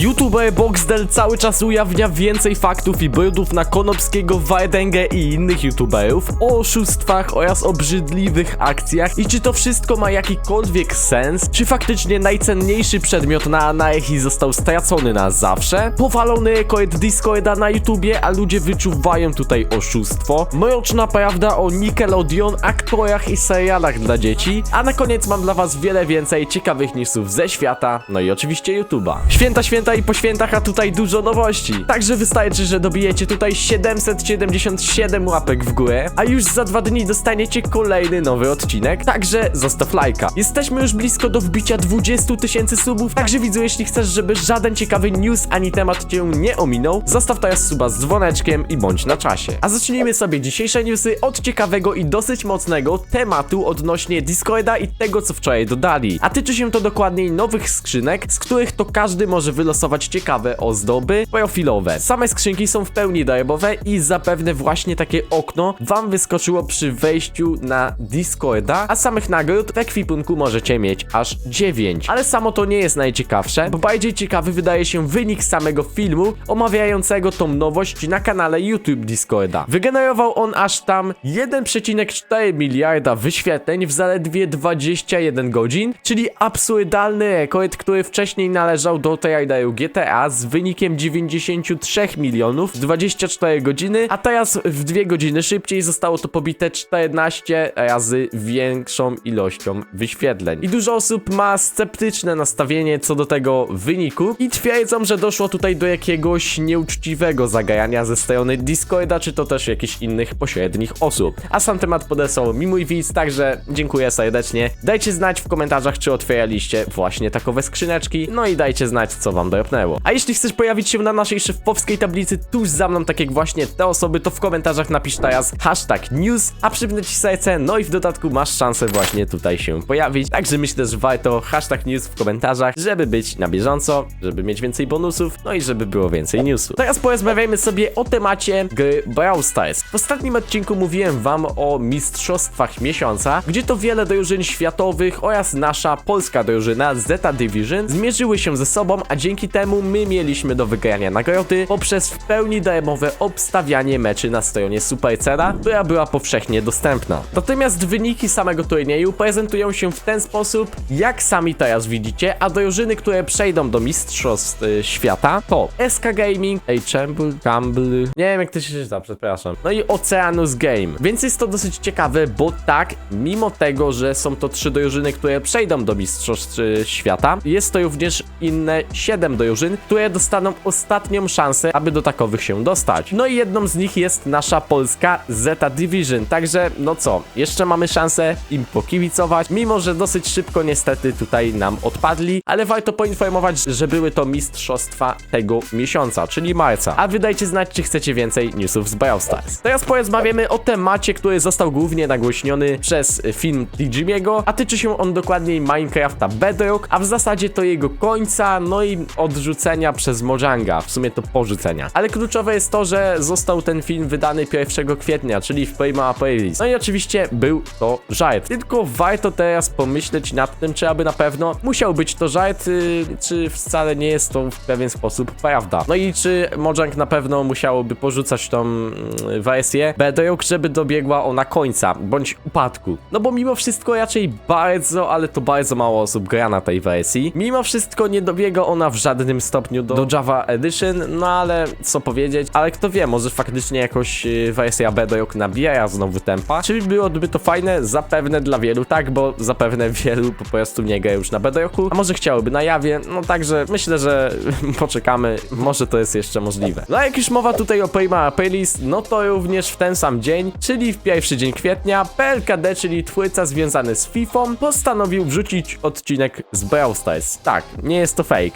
YouTuber Boxdel cały czas ujawnia więcej faktów i brudów na Konopskiego, Wardęgę i innych YouTuberów o oszustwach oraz obrzydliwych akcjach i czy to wszystko ma jakikolwiek sens? Czy faktycznie najcenniejszy przedmiot na anarchii został stracony na zawsze? Powalony rekord Discorda na YouTubie, a ludzie wyczuwają tutaj oszustwo? Mroczna prawda o Nickelodeon, aktorach i serialach dla dzieci? A na koniec mam dla was wiele więcej ciekawych newsów ze świata, no i oczywiście YouTube'a. Święta, święta i po świętach, a tutaj dużo nowości. Także wystarczy, że dobijecie tutaj 777 łapek w górę, a już za dwa dni dostaniecie kolejny nowy odcinek, także zostaw lajka. Jesteśmy już blisko do wbicia 20 tysięcy subów, także widzu, jeśli chcesz, żeby żaden ciekawy news ani temat cię nie ominął, zostaw teraz suba z dzwoneczkiem i bądź na czasie. A zacznijmy sobie dzisiejsze newsy od ciekawego i dosyć mocnego tematu odnośnie Discorda i tego, co wczoraj dodali. A tyczy się to dokładniej nowych skrzynek, z których to każdy może wylosować ciekawe ozdoby profilowe. Same skrzynki są w pełni darmowe i zapewne właśnie takie okno wam wyskoczyło przy wejściu na Discorda, a samych nagród w ekwipunku możecie mieć aż 9. Ale samo to nie jest najciekawsze, bo bardziej ciekawy wydaje się wynik samego filmu omawiającego tą nowość na kanale YouTube Discorda. Wygenerował on aż tam 1,4 miliarda wyświetleń w zaledwie 21 godzin, czyli absurdalny rekord, który wcześniej należał do traileru GTA z wynikiem 93 milionów w 24 godziny, a teraz w 2 godziny szybciej zostało to pobite 14 razy większą ilością wyświetleń. I dużo osób ma sceptyczne nastawienie co do tego wyniku i twierdzą, że doszło tutaj do jakiegoś nieuczciwego zagrania ze strony Discorda, czy to też jakichś innych pośrednich osób. A sam temat podesłał mi mój widz, także dziękuję serdecznie. Dajcie znać w komentarzach, czy otwieraliście właśnie takowe skrzyneczki, no i dajcie znać, co wam dropnęło. A jeśli chcesz pojawić się na naszej szefowskiej tablicy tuż za mną, tak jak właśnie te osoby, to w komentarzach napisz teraz hashtag news, a przypnę ci serce, no i w dodatku masz szansę właśnie tutaj się pojawić. Także myślę, że warto hashtag news w komentarzach, żeby być na bieżąco, żeby mieć więcej bonusów, no i żeby było więcej newsów. Teraz porozmawiajmy sobie o temacie gry Brawl Stars. W ostatnim odcinku mówiłem wam o mistrzostwach miesiąca, gdzie to wiele drużyn światowych oraz nasza polska drużyna Zeta Division zmierzyły się ze sobą, a dzięki temu my mieliśmy do wygrania nagrody poprzez w pełni darmowe obstawianie meczy na stronie Supercera, która była powszechnie dostępna. Natomiast wyniki samego turnieju prezentują się w ten sposób, jak sami teraz widzicie, a drużyny, które przejdą do mistrzostw y, świata to SK Gaming, Chamber, Campbell, nie wiem jak to się czyta, przepraszam. No i Oceanus Game. Więc jest to dosyć ciekawe, bo tak, mimo tego, że są to trzy drużyny, które przejdą do mistrzostw y, świata, jest to również inne 7 drużyn, które dostaną ostatnią szansę, aby do takowych się dostać. No i jedną z nich jest nasza polska Zeta Division. Także, no co, jeszcze mamy szansę im pokibicować, mimo że dosyć szybko niestety tutaj nam odpadli, ale warto poinformować, że były to mistrzostwa tego miesiąca, czyli marca. A wydajcie znać, czy chcecie więcej newsów z Brawl Stars. Teraz porozmawiamy o temacie, który został głównie nagłośniony przez film Digimiego, a tyczy się on dokładniej Minecrafta Bedrock, a w zasadzie to jego końca, no i odrzucenia przez Mojanga, w sumie to porzucenia. Ale kluczowe jest to, że został ten film wydany 1 kwietnia, czyli w Prima Aprilis. No i oczywiście był to żart. Tylko warto teraz pomyśleć nad tym, czy aby na pewno musiał być to żart, y, czy wcale nie jest to w pewien sposób prawda. No i czy Mojang na pewno musiałoby porzucać tą mm, wersję Bedrock, żeby dobiegła ona końca, bądź upadku. No bo mimo wszystko raczej bardzo, ale to bardzo mało osób gra na tej wersji. Mimo wszystko nie dobiega ona w żadnym stopniu do, do Java Edition, no ale co powiedzieć, ale kto wie, może faktycznie jakoś y, wersja Bedrock nabija znowu tempa. Czy byłoby to fajne? Zapewne dla wielu tak, bo zapewne wielu po prostu nie gra już na Bedrocku, a może chciałoby na jawie, no także myślę, że poczekamy, może to jest jeszcze możliwe. No a jak już mowa tutaj o Prima Aprilis, no to również w ten sam dzień, czyli w pierwszy dzień kwietnia, PLKD, czyli twórca związany z FIFA, postanowił wrzucić odcinek z Brawl Stars. Tak, nie jest to fake.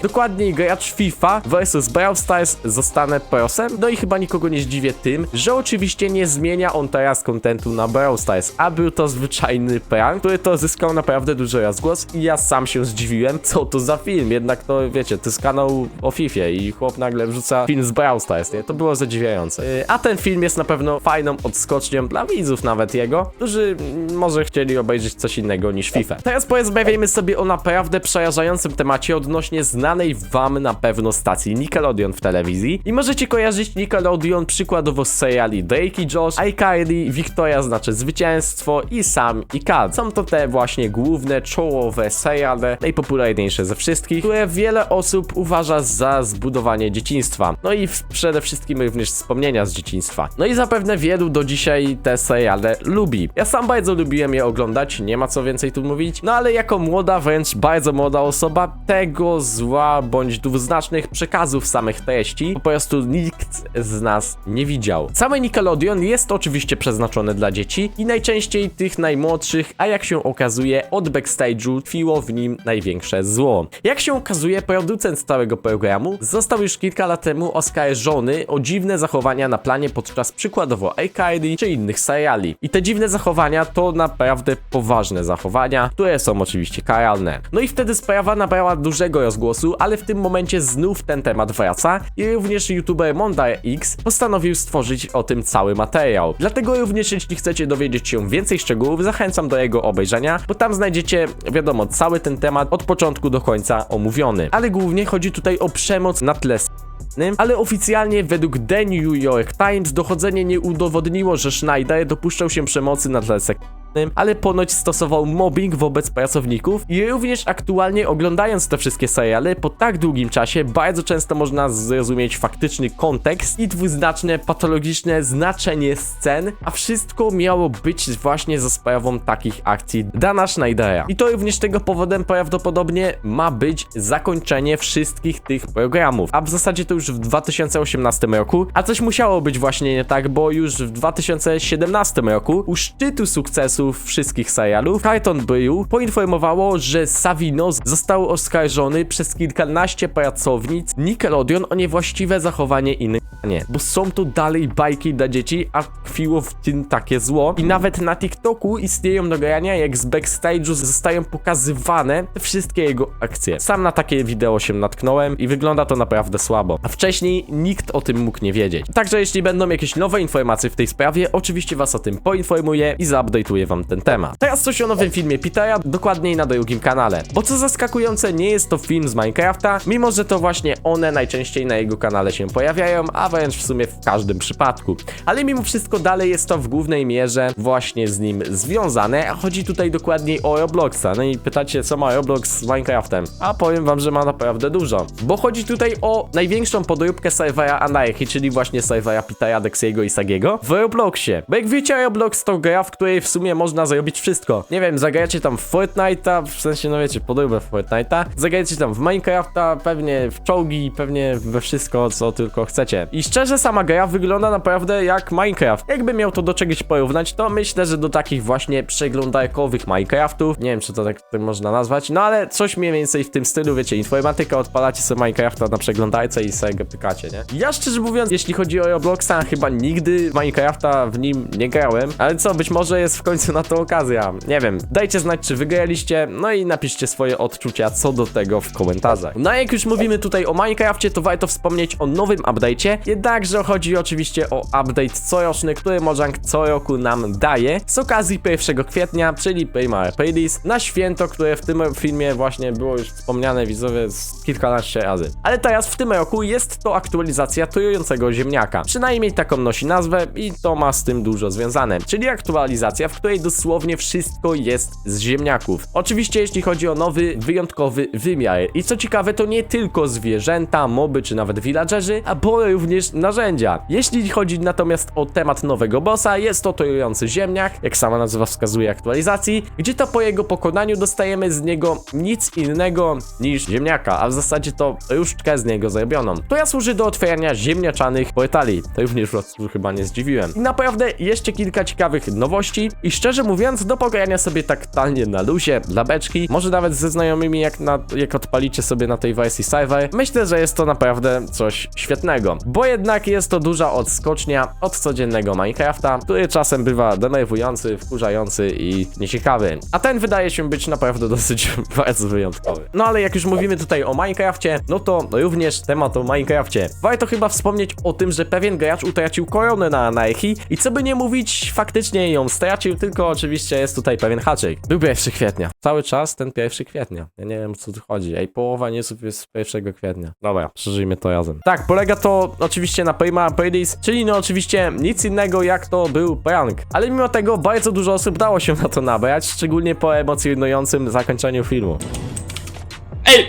Dokładniej gracz FIFA versus Brawl Stars zostanę prosem, no i chyba nikogo nie zdziwię tym, że oczywiście nie zmienia on teraz kontentu na Brawl Stars, a był to zwyczajny prank, który to zyskał naprawdę duży rozgłos i ja sam się zdziwiłem, co to za film, jednak to wiecie, to jest kanał o FIFA i chłop nagle wrzuca film z Brawl Stars, nie? To było zadziwiające. Yy, A ten film jest na pewno fajną odskocznią dla widzów nawet jego, którzy może chcieli obejrzeć coś innego niż FIFA. Teraz porozmawiajmy sobie o naprawdę przerażającym temacie odnośnie znanej wam na pewno stacji Nickelodeon w telewizji i możecie kojarzyć Nickelodeon przykładowo z seriali Drake i Josh, iCarly, Victoria znaczy zwycięstwo i Sam i Kat. Są to te właśnie główne, czołowe seriale, najpopularniejsze ze wszystkich, które wiele osób uważa za zbudowanie dzieciństwa. No i przede wszystkim również wspomnienia z dzieciństwa. No i zapewne wielu do dzisiaj te seriale lubi. Ja sam bardzo lubiłem je oglądać, nie ma co więcej tu mówić, no ale jako młoda, wręcz bardzo młoda osoba, tego zła bądź dwuznacznych przekazów samych treści po prostu nikt z nas nie widział. Same Nickelodeon jest oczywiście przeznaczone dla dzieci i najczęściej tych najmłodszych, a jak się okazuje od backstage'u tkwiło w nim największe zło. Jak się okazuje, producent całego programu został już kilka lat temu oskarżony o dziwne zachowania na planie podczas przykładowo iCarly czy innych seriali. I te dziwne zachowania to naprawdę poważne zachowania, które są oczywiście karalne. No i wtedy sprawa nabrała dużego rozgłosu, ale w tym momencie znów ten temat wraca i również youtuber Mondar X postanowił stworzyć o tym cały materiał. Dlatego również jeśli chcecie dowiedzieć się więcej szczegółów, zachęcam do jego obejrzenia, bo tam znajdziecie, wiadomo, cały ten temat od początku do końca omówiony. Ale głównie chodzi tutaj o przemoc na tle ale oficjalnie według The New York Times dochodzenie nie udowodniło, że Schneider dopuszczał się przemocy na tle seksualnym, ale ponoć stosował mobbing wobec pracowników i również aktualnie oglądając te wszystkie seriale po tak długim czasie bardzo często można zrozumieć faktyczny kontekst i dwuznaczne patologiczne znaczenie scen, a wszystko miało być właśnie za sprawą takich akcji Dana Schneidera. I to również tego powodem prawdopodobnie ma być zakończenie wszystkich tych programów. A w zasadzie to już w 2018 roku, a coś musiało być właśnie nie tak, bo już w 2017 roku u szczytu sukcesów wszystkich serialów Carton Brew poinformowało, że Savino został oskarżony przez kilkanaście pracownic. Nickelodeon o niewłaściwe zachowanie innych nie, bo są to dalej bajki dla dzieci, a tkwiło w tym takie zło. I nawet na TikToku istnieją nagrania, jak z backstage'u zostają pokazywane wszystkie jego akcje. Sam na takie wideo się natknąłem i wygląda to naprawdę słabo. A wcześniej nikt o tym mógł nie wiedzieć. Także jeśli będą jakieś nowe informacje w tej sprawie, oczywiście was o tym poinformuję i zaupdate'uję wam ten temat. Teraz coś o nowym filmie Petera, dokładniej na drugim kanale. Bo co zaskakujące, nie jest to film z Minecrafta, mimo że to właśnie one najczęściej na jego kanale się pojawiają, a wręcz w sumie w każdym przypadku. Ale mimo wszystko dalej jest to w głównej mierze właśnie z nim związane, chodzi tutaj dokładniej o Robloxa. No i pytacie, co ma Roblox z Minecraftem? A powiem wam, że ma naprawdę dużo. Bo chodzi tutaj o największą podróbkę serwera Anarchy, czyli właśnie serwera Petera, Dexiego i Sagiego w Robloxie. Bo jak wiecie, Roblox to gra, w której w sumie można zrobić wszystko. Nie wiem, zagracie tam w Fortnite'a, w sensie, no wiecie, podróbę Fortnite'a, zagracie tam w Minecrafta, pewnie w czołgi, pewnie we wszystko, co tylko chcecie. I szczerze, sama gra wygląda naprawdę jak Minecraft. Jakby miał to do czegoś porównać, to myślę, że do takich właśnie przeglądarkowych Minecraftów, nie wiem, czy to tak tak można nazwać, no ale coś mniej więcej w tym stylu, wiecie, informatyka, odpalacie sobie Minecrafta na przeglądarce i sobie go pykacie, nie? Ja szczerze mówiąc, jeśli chodzi o Robloxa, chyba nigdy Minecrafta w nim nie grałem, ale co, być może jest w końcu na to okazja, nie wiem. Dajcie znać, czy wygraliście, no i napiszcie swoje odczucia co do tego w komentarzach. No a jak już mówimy tutaj o Minecrafcie, to warto wspomnieć o nowym update'cie, jednakże chodzi oczywiście o update coroczny, który Mojang co roku nam daje z okazji 1 kwietnia, czyli Primary Paradise, na święto, które w tym filmie właśnie było już wspomniane widzowie z kilkanaście razy. Ale teraz w tym roku jest to aktualizacja trującego ziemniaka. Przynajmniej taką nosi nazwę i to ma z tym dużo związane. Czyli aktualizacja, w której dosłownie wszystko jest z ziemniaków. Oczywiście jeśli chodzi o nowy, wyjątkowy wymiar. I co ciekawe, to nie tylko zwierzęta, moby czy nawet villagerzy, a bo również narzędzia. Jeśli chodzi natomiast o temat nowego bossa, jest to trujący ziemniak, jak sama nazwa wskazuje aktualizacji, gdzie to po jego pokonaniu dostajemy z niego nic innego niż ziemniaka, a w zasadzie to różdżkę z niego zrobioną, która służy do otwierania ziemniaczanych portali. To również was chyba nie zdziwiłem. I naprawdę jeszcze kilka ciekawych nowości i szczerze mówiąc, do pogrania sobie tak totalnie na luzie, dla beczki, może nawet ze znajomymi jak, na, jak odpalicie sobie na tej wersji serwer, myślę, że jest to naprawdę coś świetnego. Bo bo jednak jest to duża odskocznia od codziennego Minecrafta, który czasem bywa denerwujący, wkurzający i nieciekawy. A ten wydaje się być naprawdę dosyć bardzo wyjątkowy. No ale jak już mówimy tutaj o Minecrafcie, no to również temat o Minecrafcie. Warto chyba wspomnieć o tym, że pewien gracz utracił koronę na anarchii i co by nie mówić, faktycznie ją stracił, tylko oczywiście jest tutaj pewien haczyk. Był 1 kwietnia. Cały czas ten 1 kwietnia. Ja nie wiem o co tu chodzi. Ej, połowa newsów jest 1 kwietnia. Dobra, przeżyjmy to razem. Tak, polega to oczywiście na Prima Aprilis, czyli no oczywiście nic innego jak to był prank. Ale mimo tego bardzo dużo osób dało się na to nabrać, szczególnie po emocjonującym zakończeniu filmu. Ej!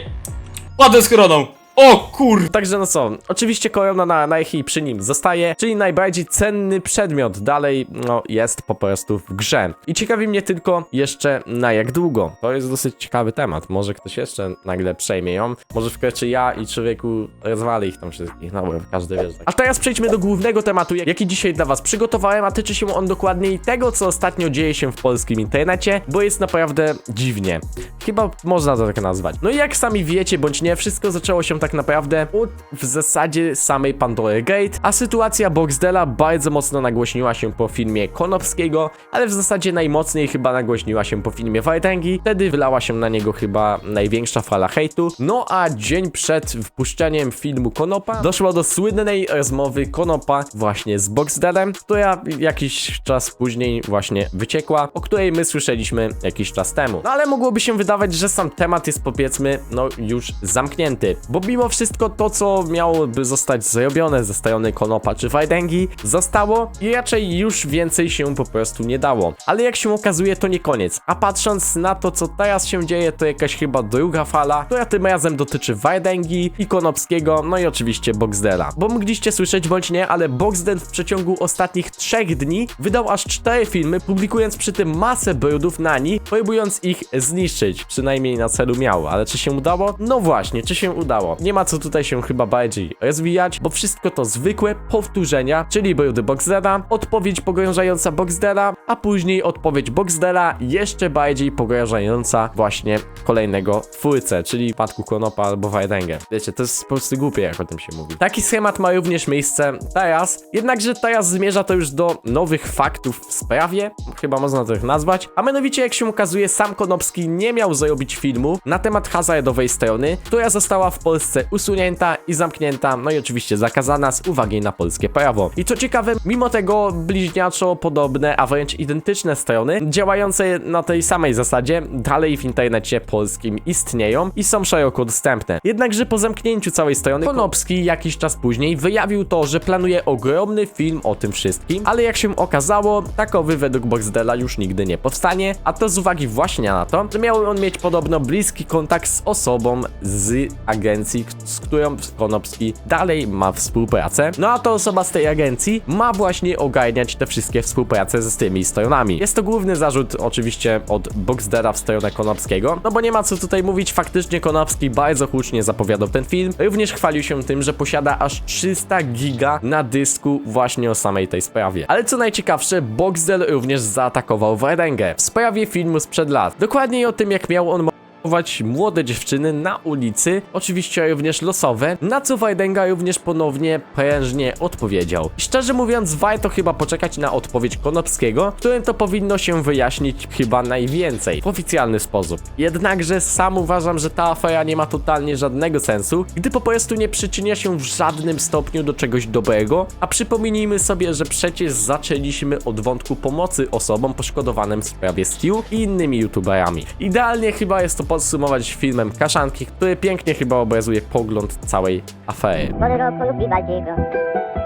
Ładę z koroną! O kur... Także no co, oczywiście korona na Nike przy nim zostaje, czyli najbardziej cenny przedmiot dalej, no, jest po prostu w grze. I ciekawi mnie tylko jeszcze na jak długo. To jest dosyć ciekawy temat. Może ktoś jeszcze nagle przejmie ją, może wkroczy ja i człowieku rozwali ich tam wszystkich, no bo każdy wie, że tak. A teraz przejdźmy do głównego tematu, jaki dzisiaj dla was przygotowałem, a tyczy się on dokładniej tego, co ostatnio dzieje się w polskim internecie, bo jest naprawdę dziwnie. Chyba można to tak nazwać. No i jak sami wiecie, bądź nie, wszystko zaczęło się tak naprawdę od w zasadzie samej Pandory Gate, a sytuacja Boxdela bardzo mocno nagłośniła się po filmie Konopskiego, ale w zasadzie najmocniej chyba nagłośniła się po filmie Wajtęgi, wtedy wylała się na niego chyba największa fala hejtu, no a dzień przed wpuszczeniem filmu Konopa doszło do słynnej rozmowy Konopa właśnie z Boxdelem, która jakiś czas później właśnie wyciekła, o której my słyszeliśmy jakiś czas temu. No ale mogłoby się wydawać, że sam temat jest powiedzmy, no już zamknięty, bo mimo wszystko to, co miałoby zostać zrobione ze strony Konopa czy Wajdengi, zostało i raczej już więcej się po prostu nie dało. Ale jak się okazuje, to nie koniec. A patrząc na to, co teraz się dzieje, to jakaś chyba druga fala, która tym razem dotyczy Wajdengi i Konopskiego, no i oczywiście Boxdela. Bo mogliście słyszeć bądź nie, ale Boxdel w przeciągu ostatnich trzech dni wydał aż cztery filmy, publikując przy tym masę brudów na nich, próbując ich zniszczyć. Przynajmniej na celu miał, ale czy się udało? No właśnie, czy się udało? Nie ma co tutaj się chyba bardziej rozwijać, bo wszystko to zwykłe powtórzenia, czyli brudy Boxdela, odpowiedź pogrążająca Boxdela, a później odpowiedź Boxdela jeszcze bardziej pogrążająca właśnie kolejnego twórcę, czyli Patku Konopa albo Wajdengę. Wiecie, to jest po prostu głupie, jak o tym się mówi. Taki schemat ma również miejsce teraz, jednakże teraz zmierza to już do nowych faktów w sprawie, chyba można to tak nazwać, a mianowicie jak się okazuje, sam Konopski nie miał zrobić filmu na temat hazardowej strony, która została w Polsce usunięta i zamknięta, no i oczywiście zakazana z uwagi na polskie prawo. I co ciekawe, mimo tego bliźniaczo podobne, a wręcz identyczne strony, działające na tej samej zasadzie, dalej w internecie polskim istnieją i są szeroko dostępne. Jednakże po zamknięciu całej strony, Konopski jakiś czas później wyjawił to, że planuje ogromny film o tym wszystkim, ale jak się okazało, takowy według Boxdela już nigdy nie powstanie, a to z uwagi właśnie na to, że miał on mieć podobno bliski kontakt z osobą z agencji, z którą Konopski dalej ma współpracę. No a ta osoba z tej agencji ma właśnie ogarniać te wszystkie współprace z tymi stronami. Jest to główny zarzut oczywiście od Boxdela w stronę Konopskiego, no bo nie ma co tutaj mówić, faktycznie Konopski bardzo hucznie zapowiadał ten film. Również chwalił się tym, że posiada aż 300 giga na dysku właśnie o samej tej sprawie. Ale co najciekawsze, Boxdel również zaatakował Wardęgę w sprawie filmu sprzed lat. Dokładniej o tym, jak miał on atakować młode dziewczyny na ulicy, oczywiście również losowe, na co Wajdenga również ponownie prężnie odpowiedział. Szczerze mówiąc, warto chyba poczekać na odpowiedź Konopskiego, którym to powinno się wyjaśnić chyba najwięcej w oficjalny sposób. Jednakże sam uważam, że ta afera nie ma totalnie żadnego sensu, gdy po prostu nie przyczynia się w żadnym stopniu do czegoś dobrego, a przypomnijmy sobie, że przecież zaczęliśmy od wątku pomocy osobom poszkodowanym w sprawie Stew i innymi youtuberami. Idealnie chyba jest to podsumować filmem Kaszanki, który pięknie chyba obrazuje pogląd całej afery. Pory roku lub Vivaldiego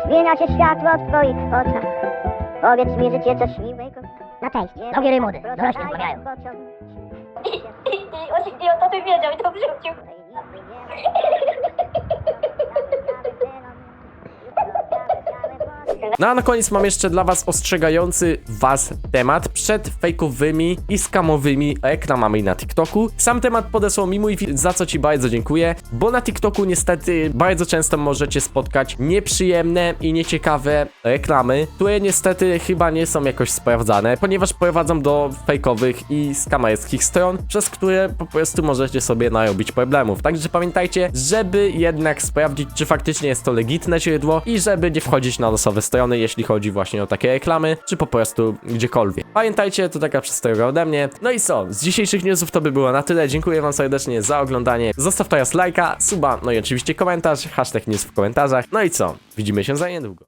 Zmienia się światło w twoich oczach Powiedz mi życie coś miłego Na cześć. Drogie Rymudy, dorośli rozmawiają. I, i, i on idiota to wiedział i to wrzucił. No a na koniec mam jeszcze dla was ostrzegający was temat przed fejkowymi i skamowymi reklamami na TikToku. Sam temat podesłał mi mój film, za co ci bardzo dziękuję, bo na TikToku niestety bardzo często możecie spotkać nieprzyjemne i nieciekawe reklamy, które niestety chyba nie są jakoś sprawdzane, ponieważ prowadzą do fejkowych i skamerskich stron, przez które po prostu możecie sobie narobić problemów. Także pamiętajcie, żeby jednak sprawdzić, czy faktycznie jest to legitne źródło i żeby nie wchodzić na losowe strony, jeśli chodzi właśnie o takie reklamy, czy po prostu gdziekolwiek. Pamiętajcie, to taka przestroga ode mnie. No i co, z dzisiejszych newsów to by było na tyle. Dziękuję wam serdecznie za oglądanie. Zostaw teraz lajka, suba, no i oczywiście komentarz, hashtag news w komentarzach. No i co, widzimy się za niedługo.